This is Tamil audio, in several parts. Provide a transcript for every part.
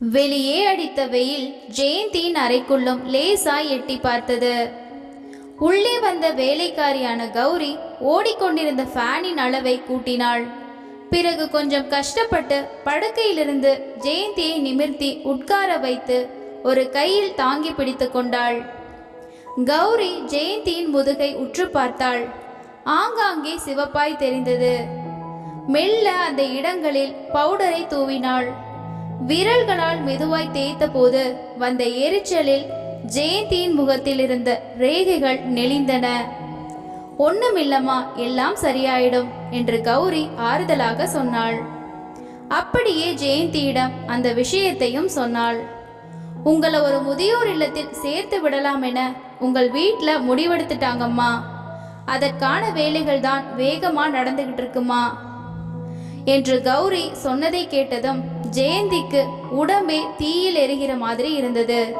வெளியே அடித்த வெயில் ஜெயந்தியின் அறைக்குள்ளும் லேசாய் எட்டி பார்த்தது. உள்ளே வந்த வேலைக்காரியான கௌரி ஓடிக்கொண்டிருந்த ஃபேனின் அளவை கூட்டினாள். பிறகு கொஞ்சம் கஷ்டப்பட்டு படுக்கையிலிருந்து ஜெயந்தியை நிமிர்த்தி உட்கார வைத்து ஒரு கையில் தாங்கி பிடித்து கொண்டாள். கௌரி ஜெயந்தியின் முதுகை உற்று பார்த்தாள். ஆங்காங்கே சிவப்பாய் தெரிந்தது. மெல்ல அந்த இடங்களில் பவுடரை தூவினாள். விரல்களால் மெதுவாய் தேய்த்த போது வந்த எரிச்சலில் ஜெயந்தியின் முகத்தில் இருந்த ரேகைகள் நெளிந்தன. ஒண்ணுமில்லம்மா எல்லாம் சரியாயிடும் என்று கௌரி ஆறுதலாக சொன்னாள். அப்படியே ஜெயந்தியிடம் அந்த விஷயத்தையும் சொன்னாள். உங்களை ஒரு முதியோர் இல்லத்தில் சேர்த்து விடலாம் என உங்கள் வீட்டில் முடிவெடுத்துட்டாங்கம்மா. அதற்கான வேலைகள் தான் வேகமாக நடந்துகிட்டு இருக்குமா. என்று கௌரி சொன்னதை கேட்டதும் ஜெயந்திக்கு உடம்பே தீயில் எரிகிற மாதிரி இருந்தது.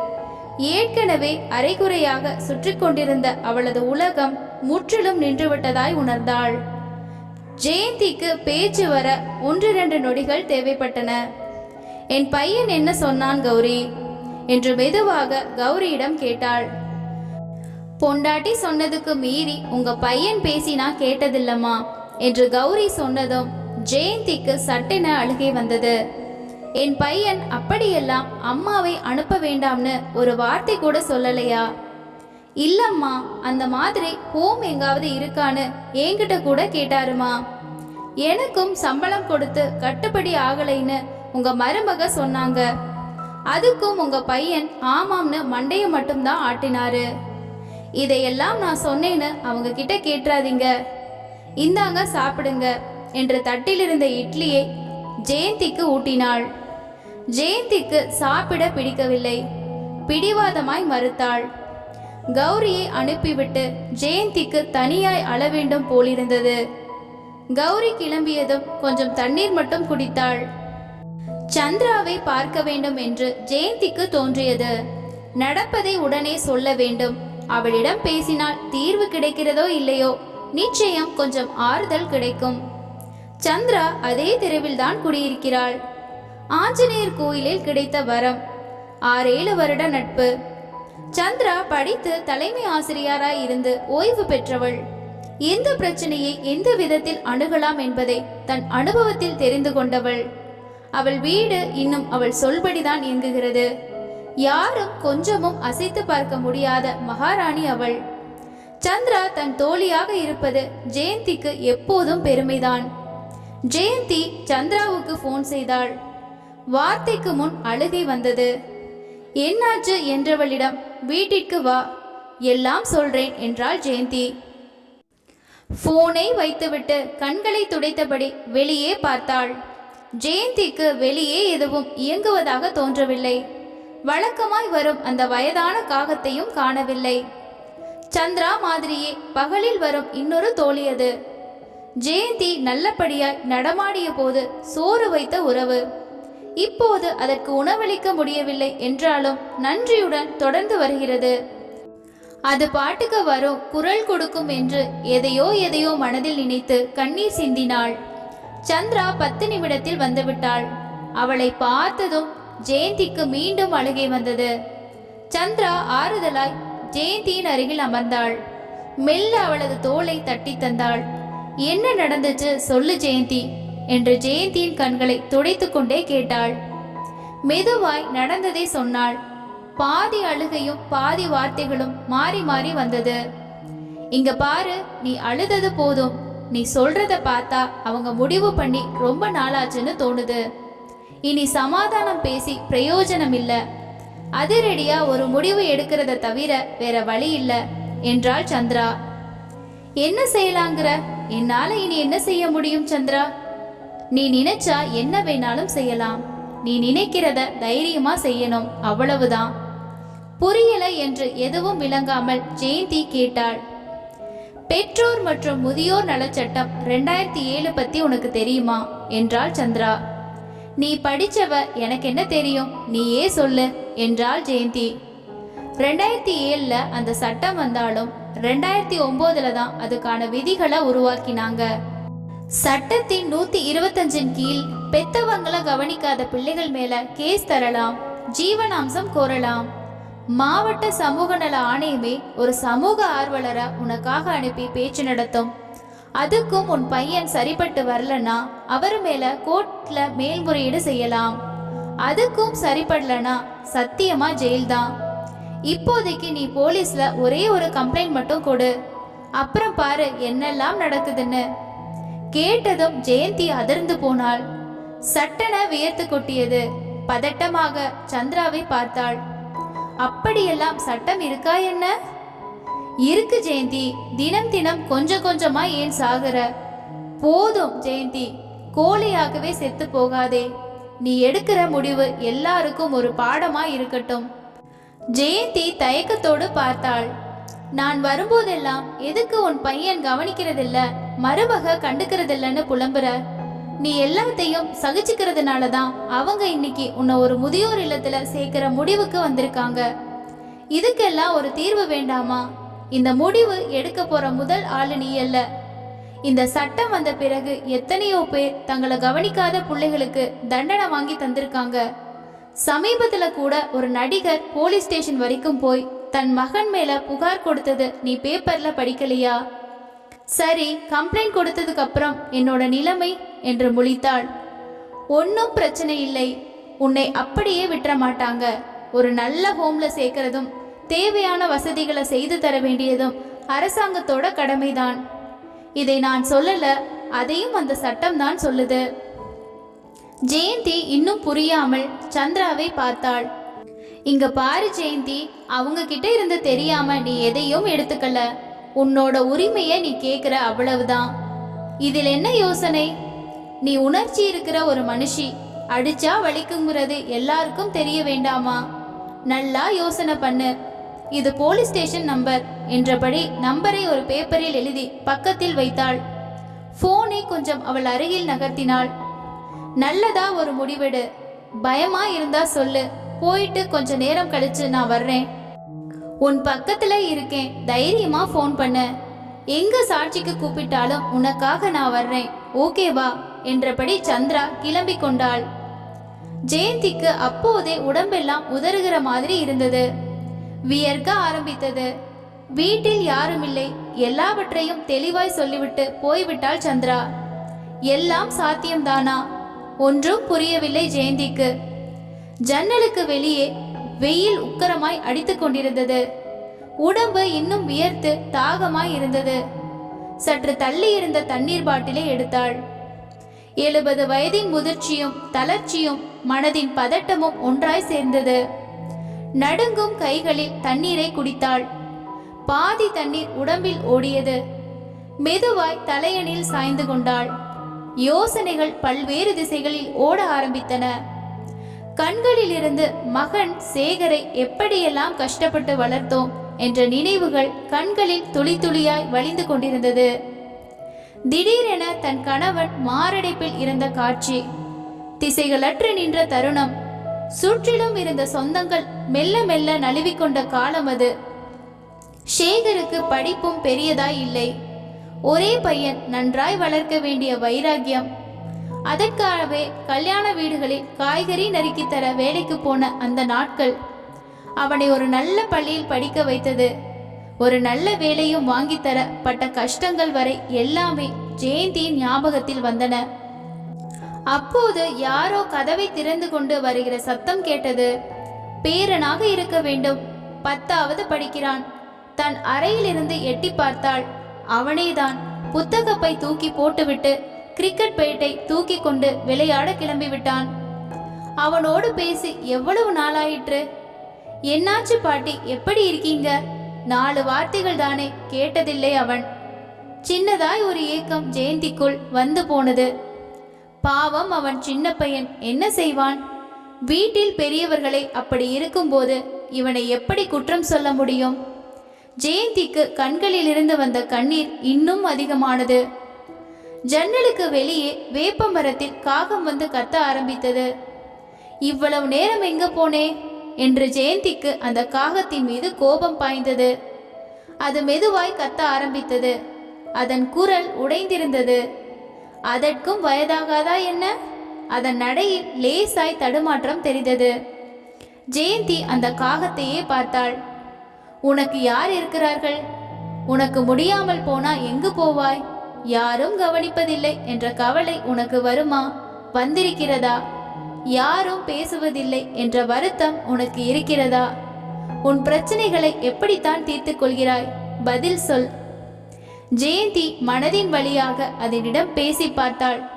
ஏற்கனவே அரைகுறையாக சுற்றி கொண்டிருந்த அவளது உலகம் முற்றிலும் நின்றுவிட்டதாய் உணர்ந்தாள். ஜெயந்திக்கு பேச்சு வர ஒன்று இரண்டு நொடிகள் தேவைப்பட்டன. என் பையன் என்ன சொன்னான் கௌரி? என்று மெதுவாக கௌரியிடம் கேட்டாள். பொண்டாட்டி சொன்னதுக்கு மீறி உங்க பையன் பேசினா கேட்டதில்லம்மா என்று கௌரி சொன்னதும் ஜெயந்திக்கு சட்டென அழுகை வந்தது. என் பையன் அப்படியெல்லாம் அம்மாவை அனுப்ப வேண்டாம்னு ஒரு வார்த்தை கூட சொல்லலையா? இல்லம்மா அந்த மாதிரி ஹோம் எங்காவது இருக்கான்னு என்கிட்ட கூட கேட்டாருமா. எனக்கும் சம்பளம் கொடுத்து கட்டுப்படி ஆகலைன்னு உங்க மருமக சொன்னாங்க. அதுக்கும் உங்க பையன் ஆமாம்னு மண்டைய மட்டும்தான் ஆட்டினாரு. இதையெல்லாம் நான் சொன்னேன்னு அவங்க கிட்ட கேட்டுறாதீங்க. இந்தாங்க சாப்பிடுங்க. என்று தட்டிலிருந்த இட்லியை ஜெயந்திக்கு ஊட்டினாள். ஜெயந்திக்கு சாப்பிட பிடிக்கவில்லை. பிடிவாதமாய் மறுத்தாள். கௌரியை அனுப்பிவிட்டு ஜெயந்திக்கு தனியாய் அழ வேண்டும் போலிருந்தது. கௌரி கிளம்பியதும் கொஞ்சம் தண்ணீர் மட்டும் குடித்தாள். சந்திராவை பார்க்க வேண்டும் என்று ஜெயந்திக்கு தோன்றியது. நடப்பதை உடனே சொல்ல வேண்டும். அவளிடம் பேசினால் தீர்வு கிடைக்கிறதோ இல்லையோ? நிச்சயம் கொஞ்சம் ஆறுதல் கிடைக்கும். சந்திரா அதே தெருவில் தான் குடியிருக்கிறாள். ஆஞ்சநேயர் கோயிலில் கிடைத்த வரம். ஆறேழு வருட நட்பு. சந்திரா படித்து தலைமை ஆசிரியராய் இருந்து ஓய்வு பெற்றவள். எந்த பிரச்சனையை எந்த விதத்தில் அணுகலாம் என்பதை தன் அனுபவத்தில் தெரிந்து கொண்டவள். அவள் வீடு இன்னும் அவள் சொல்படிதான் இயங்குகிறது. யாரும் கொஞ்சமும் அசைத்து பார்க்க முடியாத மகாராணி அவள். சந்திரா தன் தோழியாக இருப்பது ஜெயந்திக்கு எப்போதும் பெருமைதான். ஜெயந்தி சந்திராவுக்கு ஃபோன் செய்தாள். வார்த்தைக்கு முன் அழுகை வந்தது. என்னாச்சு? என்றவளிடம் வீட்டிற்கு வா. எல்லாம் சொல்றேன் என்றாள் ஜெயந்தி. போனை வைத்துவிட்டு கண்களை துடைத்தபடி வெளியே பார்த்தாள். ஜெயந்திக்கு வெளியே எதுவும் இயங்குவதாக தோன்றவில்லை. வழக்கமாய் வரும் அந்த வயதான காகத்தையும் காணவில்லை. சந்திரா மாதிரியே பகலில் வரும் இன்னொரு தோழியது ஜெயந்தி நல்லபடியாய் நடமாடிய போது சோறு வைத்த உறவு. இப்போது அதற்கு உணவளிக்க முடியவில்லை என்றாலும் நன்றியுடன் தொடர்ந்து வருகிறது. அது பாட்டுக்கு வரும் குரல் கொடுக்கும் என்று எதையோ எதையோ மனதில் நினைத்து கண்ணீர் சிந்தினாள். சந்திரா பத்து நிமிடத்தில் வந்துவிட்டாள். அவளை பார்த்ததும் ஜெயந்திக்கு மீண்டும் அழுகை வந்தது. சந்திரா ஆறுதலாய் ஜெயந்தியின் அருகில் அமர்ந்தாள். மெல்ல அவளது தோளை தட்டி தந்தாள். என்ன நடந்துச்சு சொல்லு ஜெயந்தி என்று ஜெயந்தியின் கண்களை துடைத்து கொண்டே கேட்டாள். மெதுவாய் நடந்ததை சொன்னாள். பாதி அழுகையும் பாதி வார்த்தைகளும் மாறி மாறி வந்தது. இங்க பாரு நீ அழுதது போதும். நீ சொல்றத பார்த்தா அவங்க முடிவு பண்ணி ரொம்ப நாளாச்சுன்னு தோணுது. இனி சமாதானம் பேசி பிரயோஜனம் இல்ல. அதிரடியா ஒரு முடிவு எடுக்கிறத தவிர வேற வழி இல்ல என்றாள் சந்திரா. என்ன செய்யலாங்கிற? என்னால இனி என்ன செய்ய முடியும் சந்திரா? நீ நினைச்சா என்ன வேணாலும் செய்யலாம். நீ நினைக்கிறத தைரியமா செய்யணும் அவ்வளவுதான். புரியல என்று எதுவும் விளங்காமல் ஜெயந்தி கேட்டாள். பெற்றோர் மற்றும் முதியோர் நலச்சட்டம் ரெண்டாயிரத்தி ஏழு பத்தி உனக்கு தெரியுமா? என்றாள் சந்திரா. நீ படிச்சவ எனக்கு என்ன தெரியும்? நீயே சொல்லு என்றாள் ஜெயந்தி. ரெண்டாயிரத்தி ஏழுல அந்த சட்டம் வந்தாலும் ரெண்டாயிரத்தி ஒன்பதுல தான் அதுக்கான விதிகளை உருவாக்கினாங்க. சட்டத்தின் நூத்தி இருபத்தஞ்சின் கீழ் பெத்தவங்களை கவனிக்காத பிள்ளைகள் மேல கேஸ் தரலாம் ஜீவனாம்சம் கோரலாம். மாவட்ட சமூக நல ஆணையமே ஒரு சமூக ஆர்வலரை உனக்காக அனுப்பி பேச்சு நடத்தும். அதுக்கும் உன் பையன் சரிப்பட்டு வரலன்னா அவர் மேல கோர்ட்ல மேல்முறையீடு செய்யலாம். அதுக்கும் சரிப்படலனா சத்தியமா ஜெயில்தான். இப்போதைக்கு நீ போலீஸ்ல ஒரே ஒரு கம்ப்ளைண்ட் மட்டும் கொடு. அப்புறம் பாரு என்னெல்லாம் நடக்குதுன்னு. கேட்டதும் ஜெயந்தி அதிர்ந்து போனாள். சட்டன வியர்த்து கொட்டியது. பதட்டமாக சந்திராவை பார்த்தாள். அப்படியெல்லாம் சட்டம் இருக்கா என்ன? இருக்கு ஜெயந்தி. தினம் தினம் கொஞ்சம் கொஞ்சமா ஏன் சாகுற? போதும் ஜெயந்தி. கோழியாகவே செத்து போகாதே. நீ எடுக்கிற முடிவு எல்லாருக்கும் ஒரு பாடமா இருக்கட்டும். ஜெயந்தி தயக்கத்தோடு பார்த்தாள். நான் வரும்போதெல்லாம் எதுக்கு உன் பையன் கவனிக்கிறதில்ல? மருமக கண்டுக்கிறதில்லன்னு புலம்புற நீ எல்லாத்தையும் சகிச்சுக்கிறதுனால தான் அவங்க இன்னைக்கு உன்னை ஒரு முதியோர் இல்லத்துல சேர்க்கிற முடிவுக்கு வந்திருக்காங்க. இதுக்கெல்லாம் ஒரு தீர்வு வேண்டாமா? இந்த முடிவு எடுக்க போற முதல் ஆளு நீ அல்ல. இந்த சட்டம் வந்த பிறகு எத்தனையோ பேர் தங்களை கவனிக்காத பிள்ளைகளுக்கு தண்டனை வாங்கி தந்திருக்காங்க. சமீபத்துல கூட ஒரு நடிகர் போலீஸ் ஸ்டேஷன் வரைக்கும் போய் தன் மகன் மேல புகார் கொடுத்தது நீ பேப்பர்ல படிக்கலையா? சரி கம்ப்ளைண்ட் கொடுத்ததுக்கு அப்புறம் என்னோட நிலைமை என்று முழித்தாள். ஒன்றும் பிரச்சனை இல்லை. உன்னை அப்படியே விட்டுற மாட்டாங்க. ஒரு நல்ல ஹோம்ல சேர்க்கறதும் தேவையான வசதிகளை செய்து தர வேண்டியதும் அரசாங்கத்தோட கடமைதான். இதை நான் சொல்லல அதையும் அந்த சட்டம் தான் சொல்லுது. ஜெயந்தி இன்னும் புரியாமல் சந்திராவை பார்த்தாள். இங்க பாரு ஜெயந்தி அவங்க கிட்ட இருந்து தெரியாம நீ எதையும் எடுத்துக்கல. உன்னோட உரிமையை நீ கேக்குற அவ்வளவுதான். இதில் என்ன யோசனை? நீ உணர்ச்சி இருக்கிற ஒரு மனுஷி அடிச்சா வலிக்குங்கிறது எல்லாருக்கும் தெரிய வேண்டாமா? நல்லா யோசனை பண்ணு. இது போலீஸ் ஸ்டேஷன் நம்பர் என்றபடி நம்பரை ஒரு பேப்பரில் எழுதி பக்கத்தில் வைத்தாள். போனை கொஞ்சம் அவள் அருகில் நகர்த்தினாள். நல்லதா ஒரு முடிவெடு. பயமா இருந்தா சொல்லு. போயிட்டு கொஞ்ச நேரம் கழிச்சு நான் வர்றேன். உன் பக்கத்துல இருக்கேன். தைரியமா ஃபோன் பண்ணு. எங்க சாட்சிக்கு கூப்பிட்டாலும் உனக்காக நான் வர்றேன். ஓகேவா என்றபடி சந்திரா கிளம்பி கொண்டாள். ஜெயந்திக்கு அப்போதே உடம்பெல்லாம் உதறுகிற மாதிரி இருந்தது. வியர்க்க ஆரம்பித்தது. வீட்டில் யாரும் இல்லை. எல்லாவற்றையும் தெளிவாய் சொல்லிவிட்டு போய்விட்டாள் சந்திரா. எல்லாம் சாத்தியம்தானா? ஒன்றும் புரியவில்லை ஜெயந்திக்கு. ஜன்னலுக்கு வெளியே வெயில் உக்கரமாய் அடித்து கொண்டிருந்தது. உடம்பு இன்னும் வியர்த்து தாகமாய் இருந்தது. சற்று தள்ளி இருந்த தண்ணீர் பாட்டிலை எடுத்தாள். எழுபது வயதின் முதிர்ச்சியும் தளர்ச்சியும் மனதின் பதட்டமும் ஒன்றாய் சேர்ந்தது. நடுங்கும் கைகளில் தண்ணீரை குடித்தாள். பாதி தண்ணீர் உடம்பில் ஓடியது. மெதுவாய் தலையணில் சாய்ந்து கொண்டாள். யோசனைகள் பல்வேறு திசைகளில் ஓட ஆரம்பித்தன. கண்களிலிருந்து மகன் சேகரை எப்படியெல்லாம் கஷ்டப்பட்டு வளர்த்தோம் என்ற நினைவுகள் கண்களில் துளி துளியாய் வழிந்து கொண்டிருந்தது. திடீரென தன் கணவன் மாரடைப்பில் இருந்த காட்சி. திசைகளற்று நின்ற தருணம். சுற்றிலும் இருந்த சொந்தங்கள் மெல்ல மெல்ல நழுவிக்கொண்ட காலம் அது. சேகருக்கு படிப்பும் பெரியதாய் இல்லை. ஒரே பையன் நன்றாய் வளர்க்க வேண்டிய வைராக்கியம். அதற்காகவே கல்யாண வீடுகளில் காய்கறி நறுக்கி தர வேலைக்கு போன அந்த நாட்கள். அவனை ஒரு நல்ல பள்ளியில் படிக்க வைத்தது. ஒரு நல்ல வேலையும் வாங்கித்தர பட்ட கஷ்டங்கள் வரை எல்லாமே ஜெயந்தியின் ஞாபகத்தில் வந்தன. அப்போது யாரோ கதவை திறந்து கொண்டு வருகிற சத்தம் கேட்டது. பேரனாக இருக்க வேண்டும். பத்தாவது படிக்கிறான். தன் அறையிலிருந்து எட்டி பார்த்தாள். அவனேதான் புத்தகப்பை தூக்கி போட்டுவிட்டு கிரிக்கெட் பேட்டை தூக்கி கொண்டு விளையாட கிளம்பி விட்டான் அவனோடு பேசி எவ்வளவு நாளாயிற்று? என்னாச்சு பாட்டி எப்படி இருக்கீங்க? நாலு வார்த்தைகள் தானே கேட்டதில்லை அவன். சின்னதாய் ஒரு ஏக்கம் ஜெயந்திக்குள் வந்து போனது. பாவம் அவன் சின்ன பையன் என்ன செய்வான்? வீட்டில் பெரியவர்களை அப்படி இருக்கும்போது இவனை எப்படி குற்றம் சொல்ல முடியும்? ஜெயந்திக்கு கண்களிலிருந்து வந்த கண்ணீர் இன்னும் அதிகமானது. ஜன்னலுக்கு வெளியே வேப்ப மரத்தில் காகம் வந்து கத்த ஆரம்பித்தது. இவ்வளவு நேரம் எங்க போனே? என்று ஜெயந்திக்கு அந்த காகத்தின் மீது கோபம் பாய்ந்தது. அது மெதுவாய் கத்த ஆரம்பித்தது. அதன் குரல் உடைந்திருந்தது. அதற்கும் வயதாகாதா என்ன? அதன் நடையில் லேசாய் தடுமாற்றம் தெரிந்தது. ஜெயந்தி அந்த காகத்தையே பார்த்தாள். உனக்கு யார் இருக்கிறார்கள்? உனக்கு முடியாமல் போனா எங்கு போவாய்? யாரும் கவனிப்பதில்லை என்ற கவலை உனக்கு வருமா? வந்திருக்கிறதா? யாரும் பேசுவதில்லை என்ற வருத்தம் உனக்கு இருக்கிறதா? உன் பிரச்சனைகளை எப்படித்தான் தீர்த்து கொள்கிறாய்? பதில் சொல். ஜெயந்தி மனதின் வழியாக அதனிடம் பேசி பார்த்தாள்.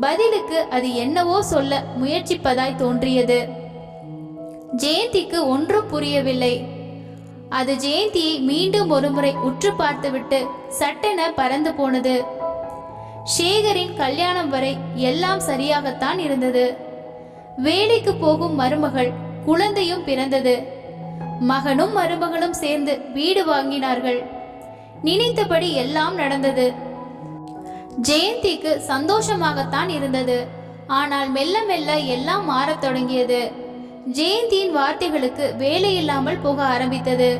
பதிலுக்கு அது என்னவோ சொல்ல முயற்சிப்பதாய் தோன்றியது. ஜெயந்திக்கு ஒன்றும் புரியவில்லை. அது ஜெயந்தியை மீண்டும் ஒருமுறை உற்று பார்த்துவிட்டு சட்டென பறந்து போனது. சேகரின் கல்யாணம் வரை எல்லாம் சரியாகத்தான் இருந்தது. வேலைக்கு போகும் மருமகள் குழந்தையும் பிறந்தது. மகனும் மருமகளும் சேர்ந்து வீடு வாங்கினார்கள். நினைத்தபடி எல்லாம் நடந்தது. ஜெயந்திக்கு சந்தோஷமாகத்தான் இருந்தது. ஆனால் மெல்ல மெல்ல எல்லாம் மாறத் தொடங்கியது. ஜெயந்தியின் வார்த்தைகளுக்கு வேலையில்லாமல் போக ஆரம்பித்தது.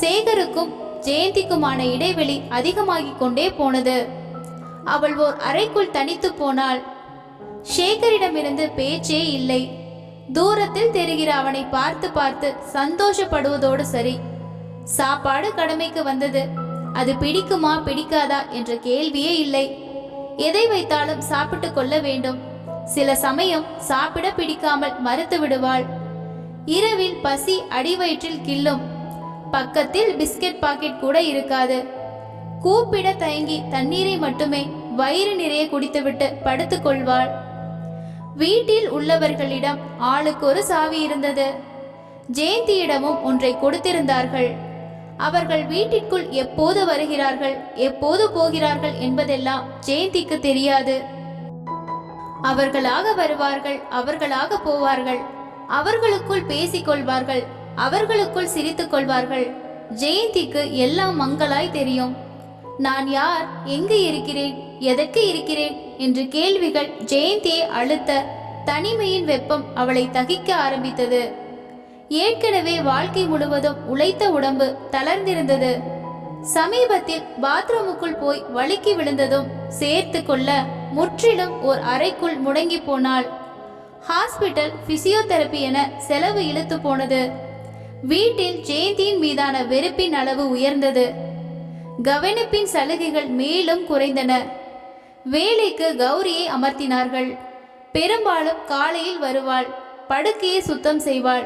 சேகருக்கும் ஜெயந்திக்குமான இடைவெளி அதிகமாகிக் கொண்டே போனது. அவள் ஓர் அறைக்குள் தனித்து போனாள். சேகரிடமிருந்து பேச்சே இல்லை. தூரத்தில் தெரிகிற அவனை பார்த்து பார்த்து சந்தோஷப்படுவதோடு சரி. சாப்பாடு கடமைக்கு வந்தது. அது பிடிக்குமா பிடிக்காதா என்ற கேள்வியே இல்லை. எதை வைத்தாலும் சாப்பிட்டு கொள்ள வேண்டும். சில சமயம் சாப்பிட பிடிக்காமல் மறுத்து விடுவாள். இரவில் பசி அடிவயிற்றில் கிள்ளும். பக்கத்தில் பிஸ்கட் பாக்கெட் கூட இருக்காது. கூப்பிட தயங்கி தண்ணீரை மட்டுமே வயிறு நிறைய குடித்துவிட்டு படுத்துக் கொள்வாள். வீட்டில் உள்ளவர்களிடம் ஆளுக்கு ஒரு சாவி இருந்தது. ஜெயந்தியிடமும் ஒன்றை கொடுத்திருந்தார்கள். அவர்கள் வீட்டிற்குள் எப்போது வருகிறார்கள் எப்போது போகிறார்கள் என்பதெல்லாம் ஜெயந்திக்கு தெரியாது. அவர்களாக வருவார்கள் அவர்களாக போவார்கள். அவர்களுக்குள் பேசிக் கொள்வார்கள் அவர்களுக்குள் சிரித்துக் கொள்வார்கள் ஜெயந்திக்கு எல்லாம் மங்களாய் தெரியும். நான் யார் எங்கு இருக்கிறேன் எதற்கு இருக்கிறேன் என்று கேள்விகள் ஜெயந்தியை அழுத்த தனிமையின் வெப்பம் அவளை தகிக்க ஆரம்பித்தது. ஏற்கனவே வாழ்க்கை முழுவதும் உழைத்த உடம்பு தளர்ந்திருந்தது. சமீபத்தில் பாத்ரூமுக்குள் போய் வழுக்கி விழுந்ததும் சேர்த்து கொள்ள முற்றிலும் ஓர் அறைக்குள் முடங்கி போனாள். ஹாஸ்பிட்டல் பிசியோதெரபி என செலவு இழுத்து போனது. வீட்டில் ஜெயந்தியின் மீதான வெறுப்பின் அளவு உயர்ந்தது. கவனிப்பின் சலுகைகள் மேலும் குறைந்தன. வேலைக்கு கௌரியை அமர்த்தினார்கள். பெரும்பாலும் காலையில் வருவாள் படுக்கையை சுத்தம் செய்வாள்.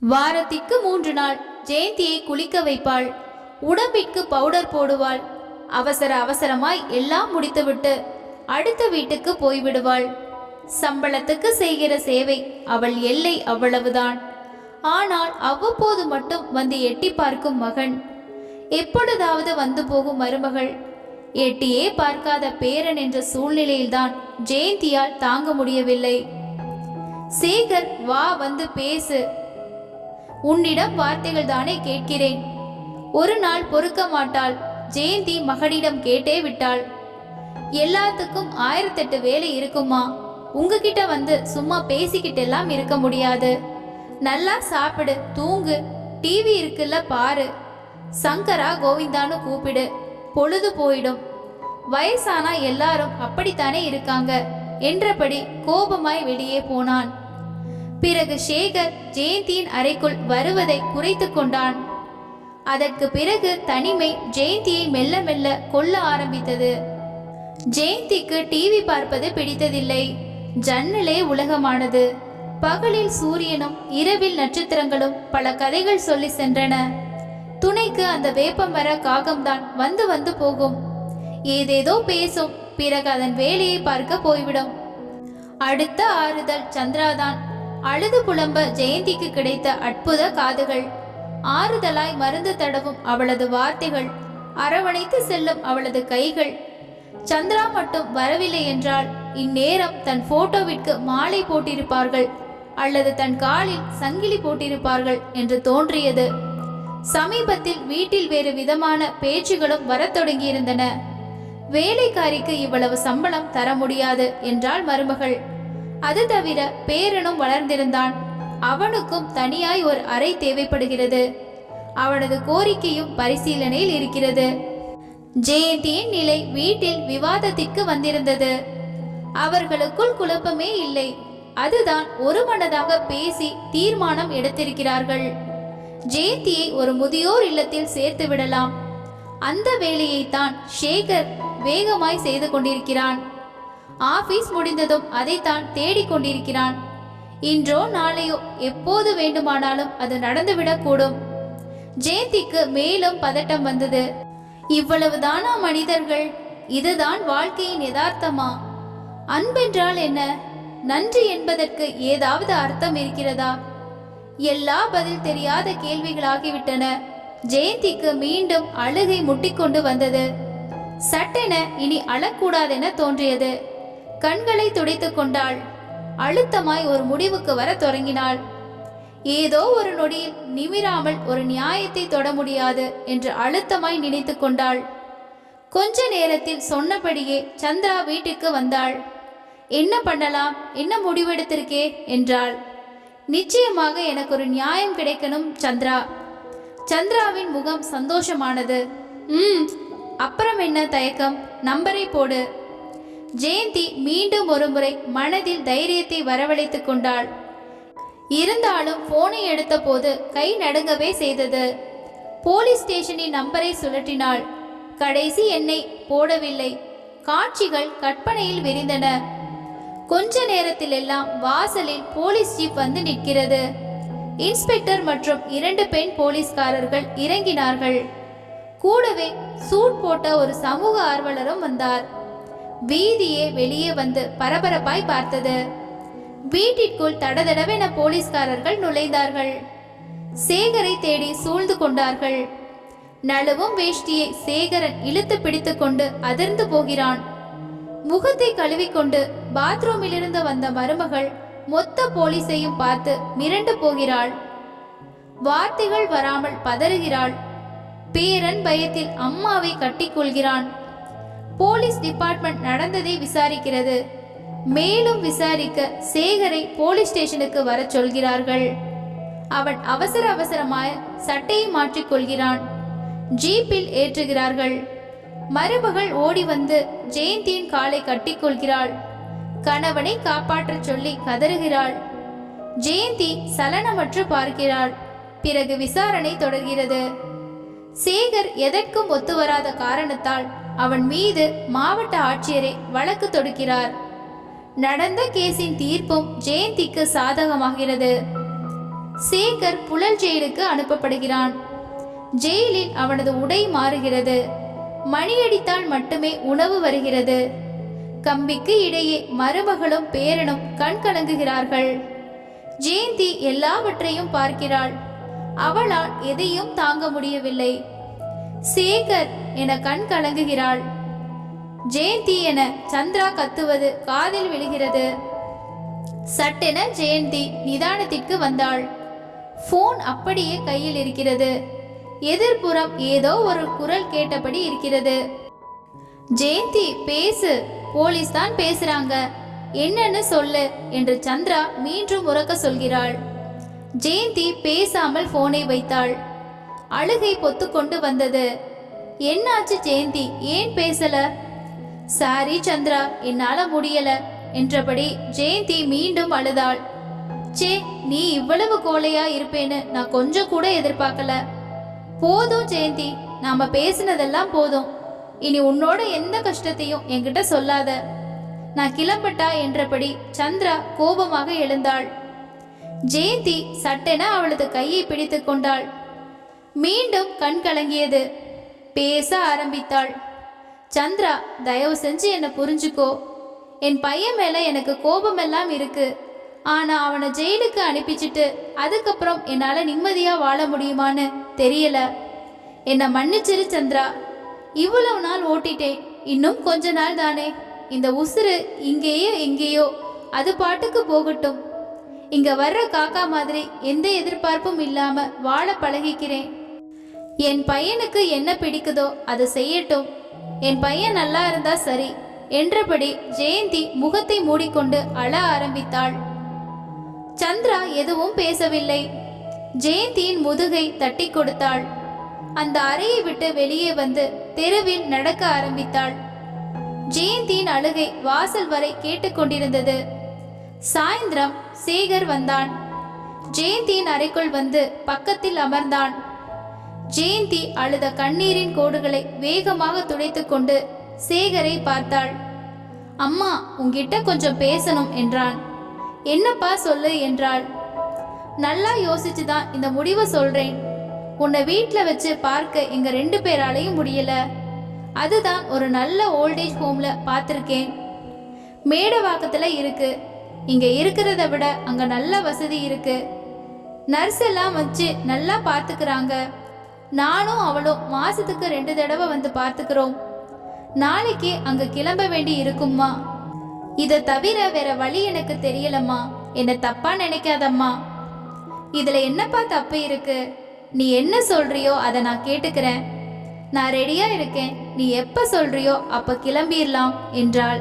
வாரத்திற்கு மூன்று நாள் ஜெயந்தியை குளிக்க வைப்பாள். உடம்பிற்கு பவுடர் போடுவாள். அவசர அவசரமாய் எல்லாம் முடித்துவிட்டு அடுத்த வீட்டுக்கு போய்விடுவாள். சம்பளத்துக்கு செய்கிற சேவை அவள் எல்லை அவ்வளவுதான். ஆனால் அவ்வப்போது மட்டும் வந்து எட்டி பார்க்கும் மகன். எப்பொழுதாவது வந்து போகும் மருமகள். எட்டியே பார்க்காத பேரன் என்ற சூழ்நிலையில்தான் ஜெயந்தியால் தாங்க முடியவில்லை. சேகர் வா வந்து பேசு. உன்னிடம் வார்த்தைகள் தானே கேட்கிறேன். ஒரு நாள் பொறுக்க மாட்டாள். ஜெயந்தி மகனிடம் கேட்டே விட்டாள். எல்லாத்துக்கும் ஆயிரத்தெட்டு வேலை இருக்குமா? உங்ககிட்ட வந்து சும்மா பேசிக்கிட்டெல்லாம் இருக்க முடியாது. நல்லா சாப்பிடு தூங்கு டிவி இருக்குல்ல பாரு. சங்கரா கோவிந்தான்னு கூப்பிடு பொழுது போயிடும். வயசானா எல்லாரும் அப்படித்தானே இருக்காங்க? என்றபடி கோபமாய் வெளியே போனான். பிறகு சேகர் ஜெயந்தியின் அறைக்குள் வருவதை குறைத்து கொண்டான். அதற்கு பிறகு தனிமை ஜெயந்தியை மெல்ல மெல்ல கொல்ல ஆரம்பித்தது. ஜெயந்திக்கு டிவி பார்ப்பது பிடித்ததில்லை. ஜன்னலே உலகமானது. பகலில் சூரியனும் இரவில் நட்சத்திரங்களும் பல கதைகள் சொல்லி சென்றன. துணைக்கு அந்த வேப்பமர காகம்தான் வந்து வந்து போகும். ஏதேதோ பேசும் பிறகு அதன் வேலையை பார்க்க போய்விடும். அடுத்த ஆறுதல் சந்திராதான். அழுது புலம்ப ஜெயந்திக்கு கிடைத்த அற்புத காதுகள். ஆறுதலாய் மருந்து தடவும் அவளது வார்த்தைகள். அரவணைத்து செல்லும் அவளது கைகள். சந்திரா மட்டும் வரவில்லை என்றால் இந்நேரம் தன் போட்டோவிற்கு மாலை போட்டிருப்பார்கள் அல்லது தன் காலில் சங்கிலி போட்டிருப்பார்கள் என்று தோன்றியது. சமீபத்தில் வீட்டில் வேறு விதமான பேச்சுகளும் வரத் தொடங்கியிருந்தன. வேலைக்காரிக்கு இவ்வளவு சம்பளம் தர முடியாது என்றாள் மருமகள். அது தவிர பேரனும் வளர்ந்திருந்தான். அவனுக்கும் தனியாய் ஒரு அறை தேவைப்படுகிறது. அவனது கோரிக்கையும் பரிசீலனையில் இருக்கிறது. ஜெயந்தியின் நிலை வீட்டில் விவாதத்திற்கு வந்திருந்தது. அவர்களுக்குள் குழப்பமே இல்லை. அதுதான் ஒரு மனதாக பேசி தீர்மானம் எடுத்திருக்கிறார்கள். ஜெயந்தியை ஒரு முதியோர் இல்லத்தில் சேர்த்து விடலாம். அந்த வேலையை தான் சேகர் வேகமாய் செய்து கொண்டிருக்கிறான். ஆபீஸ் முடிந்ததும் அதைத்தான் தேடிக் கொண்டிருக்கிறான். இன்றோ நாளையோ எப்போது வேண்டுமானாலும் அது நடந்துவிடக்கூடும். ஜெயந்திக்கு மேலும் பதட்டம் வந்தது. இவ்வளவுதானா மனிதர்கள்? இதுதான் வாழ்க்கையின் யதார்த்தமா? அன்பென்றால் என்ன? நன்றி என்பதற்கு ஏதாவது அர்த்தம் இருக்கிறதா? எல்லா பதில் தெரியாத கேள்விகளாகிவிட்டன. ஜெயந்திக்கு மீண்டும் அழுகை முட்டிக்கொண்டு வந்தது. சட்டென இனி அழக்கூடாதென தோன்றியது. கண்களை துடைத்துக் கொண்டாள். அழுத்தமாய் ஒரு முடிவுக்கு வர தொடங்கினாள். ஏதோ ஒரு நொடியில் நிமிராமல் ஒரு நியாயத்தை தொட முடியாது என்று அழுத்தமாய் நினைத்து கொண்டாள். கொஞ்ச நேரத்தில் சொன்னபடியே சந்திரா வீட்டுக்கு வந்தாள். என்ன பண்ணலாம்? என்ன முடிவெடுத்திருக்கே? என்றாள். நிச்சயமாக எனக்கு ஒரு நியாயம் கிடைக்கணும் சந்திரா. சந்திராவின் முகம் சந்தோஷமானது. ம் அப்புறம் என்ன தயக்கம்? நம்பரை போடு. ஜெயந்தி மீண்டும் ஒருமுறை மனதில் தைரியத்தை வரவழைத்துக் கொண்டாள். இருந்தாலும் போனை எடுத்தபோது கை நடுங்கவே செய்தது. போலீஸ் ஸ்டேஷனின் நம்பரை சுழற்றினாள். கடைசி எண்ணை போடவில்லை. காட்சிகள் கற்பனையில் விரிந்தன. கொஞ்ச நேரத்தில் எல்லாம் வாசலில் போலீஸ் ஜீப் வந்து நிற்கிறது. இன்ஸ்பெக்டர் மற்றும் இரண்டு பெண் போலீஸ்காரர்கள் இறங்கினார்கள். கூடவே சூட் போட்ட ஒரு சமூக ஆர்வலரும் வந்தார். வீதியே வெளியே வந்து பரபரப்பாய் பார்த்தது. வீட்டிற்குள் தடதடவென போலீஸ்காரர்கள் நுழைந்தார்கள். சேகரை தேடி சூழ்ந்து கொண்டார்கள். நழுவும் வேஷ்டியை சேகரன் இழுத்து பிடித்துக்கொண்டு அதிர்ந்து போகிறான். முகத்தை கழுவிக்கொண்டு பாத்ரூமிலிருந்து வந்த மருமகள் மொத்த போலீஸையும் பார்த்து மிரண்டு போகிறாள். வார்த்தைகள் வராமல் பதறுகிறாள். பேரன் பயத்தில் அம்மாவை கட்டிக்கொள்கிறான் போலீஸ் டிபார்ட்மெண்ட் நடந்ததை விசாரிக்கிறது. மேலும் விசாரிக்க சேகரை போலீஸ் ஸ்டேஷனுக்கு வரச் சொல்கிறார்கள். அவன் அவசர அவசரமாய் சட்டையை மாற்றிக்கொள்கிறான் ஜீப்பில் ஏற்றுகிறார்கள். மருமகள் ஓடி வந்து ஜெயந்தியின் காலை கட்டிக்கொள்கிறாள் கணவனை காப்பாற்றச் சொல்லி கதறுகிறாள். ஜெயந்தி சலனமற்று பார்க்கிறாள். பிறகு விசாரணை தொடர்கிறது. சேகர் எதற்கும் ஒத்து வராத காரணத்தால் அவன் மீது மாவட்ட ஆட்சியரை வழக்கு தொடுக்கிறார். நடந்த கேஸின் தீர்ப்பும் ஜெயந்திக்கு சாதகமாகிறது. சேகர் புழல் ஜெயிலுக்கு அனுப்பப்படுகிறான். ஜெயிலில் அவனது உடை மாறுகிறது. மணியடித்தால் மட்டுமே உணவு வருகிறது. கம்பிக்கு இடையே மருமகளும் பேரனும் கண் கலங்குகிறார்கள். ஜெயந்தி எல்லாவற்றையும் பார்க்கிறாள். அவளால் எதையும் தாங்க முடியவில்லை. சேகர் என கண் கலங்குகிறாள். ஜெயந்தி என சந்திரா கத்துவது காதில் விழுகிறது. சட்டென ஜெயந்தி நிதானத்திற்கு வந்தாள். ஃபோன் அப்படியே கையில் இருக்கிறது. எதிர்ப்புறம் ஏதோ ஒரு குரல் கேட்டபடி இருக்கிறது. ஜெயந்தி பேசு போலீஸ் தான் பேசுறாங்க. என்னன்னு சொல்லு என்று சந்திரா மீண்டும் உறக்க சொல்கிறாள். ஜெயந்தி பேசாமல் போனை வைத்தாள். அழுகை பொத்துக்கொண்டு வந்தது. என்னாச்சு ஜெயந்தி? ஏன் பேசல? சாரி சந்திரா என்னால முடியல என்றபடி ஜெயந்தி மீண்டும் அழுதாள். சே நீ இவ்வளவு கோலையா இருப்பேன்னு நான் கொஞ்சம் கூட எதிர்பார்க்கல. போதும் ஜெயந்தி நாம பேசினதெல்லாம் போதும். இனி உன்னோட எந்த கஷ்டத்தையும் என்கிட்ட சொல்லாத. நான் கிளம்பட்டா என்றபடி சந்திரா கோபமாக எழுந்தாள். ஜெயந்தி சட்டென அவளது கையை பிடித்துக் கொண்டாள். மீண்டும் கண் கலங்கியது. பேச ஆரம்பித்தாள். சந்திரா தயவு செஞ்சு என்னை புரிஞ்சுக்கோ. என் பையன் மேலே எனக்கு கோபமெல்லாம் இருக்கு. ஆனால் அவனை ஜெயிலுக்கு அனுப்பிச்சிட்டு அதுக்கப்புறம் என்னால் நிம்மதியாக வாழ முடியுமான்னு தெரியல. என்னை மன்னிச்சிரு சந்திரா. இவ்வளவு நாள் ஓட்டிட்டேன். இன்னும் கொஞ்ச நாள் தானே. இந்த உசுறு இங்கேயோ எங்கேயோ அது பாட்டுக்கு போகட்டும். இங்க வர்ற காக்கா மாதிரி எந்த எதிர்பார்ப்பும் இல்லாம வாழ பழகிக்கிறேன். என் பையனுக்கு என்ன பிடிக்குதோ அதை செய்யட்டும். என் பையன் நல்லா இருந்தா சரி என்றபடி ஜெயந்தி முகத்தை மூடிக்கொண்டு அழ ஆரம்பித்தாள். சந்திரா எதுவும் பேசவில்லை. ஜெயந்தியின் முதுகை தட்டி கொடுத்தாள். அந்த அறையை விட்டு வெளியே வந்து தெருவில் நடக்க ஆரம்பித்தாள். ஜெயந்தியின் அழுகை வாசல் வரை கேட்டுக்கொண்டிருந்தது சாயந்திரம் சேகர் வந்தான். ஜெயந்தியின் அறைக்குள் வந்து பக்கத்தில் அமர்ந்தான். ஜெயந்தி அழுத கண்ணீரின் கோடுகளை வேகமாக துடைத்து கொண்டு சேகரை பார்த்தாள். அம்மா உங்கிட்ட கொஞ்சம் பேசணும் என்றான். என்னப்பா சொல்லு என்றாள். நல்லா யோசிச்சு தான் இந்த முடிவை சொல்றேன். உன்னை வீட்டில் வச்சு பார்க்க எங்க ரெண்டு பேராலையும் முடியல. அதுதான் ஒரு நல்ல ஓல்டேஜ் ஹோம்ல பார்த்துருக்கேன் மேடவாக்கத்தில் இருக்கு. இங்க இருக்கிறத விட அங்க நல்ல வசதி இருக்கு. நர்ஸ் எல்லாம் வச்சு நல்லா பார்த்துக்கிறாங்க நானும் அவளும் மாசத்துக்கு ரெண்டு தடவை வந்து பார்த்துக்கிறோம். நாளைக்கு அங்க கிளம்ப வேண்டி இருக்கும்மா. இதை தவிர வேற வழி எனக்கு தெரியலம்மா. என்ன தப்பா நினைக்காதம்மா. இதுல என்னப்பா தப்பு இருக்கு? நீ என்ன சொல்றியோ அதை நான் கேட்டுக்கிறேன். நான் ரெடியா இருக்கேன். நீ எப்ப சொல்றியோ அப்ப கிளம்பிடலாம் என்றாள்.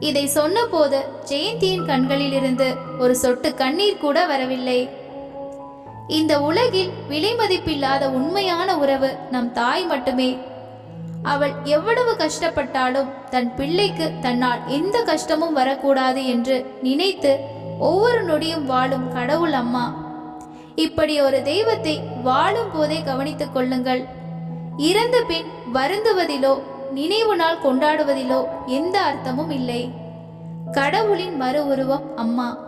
இதை சொன்னபோது ஜெயந்தியின் கண்களிலிருந்து ஒரு சொட்டு கண்ணீர் கூட வரவில்லை. இந்த உலகில் விலைமதிப்பில்லாத உண்மையான உறவு நம் தாய் மட்டுமே. அவள் எவ்வளவு கஷ்டப்பட்டாலும் தன் பிள்ளைக்கு தன்னால் எந்த கஷ்டமும் வரக்கூடாது என்று நினைத்து ஒவ்வொரு நொடியும் வாழும் கடவுள் அம்மா. இப்படி ஒரு தெய்வத்தை வாழும் போதே கவனித்துக் கொள்ளுங்கள். இறந்த பின் வருந்துவதிலோ நினைவு நாள் கொண்டாடுவதிலோ எந்த அர்த்தமும் இல்லை. கடவுளின் மறு உருவம் அம்மா.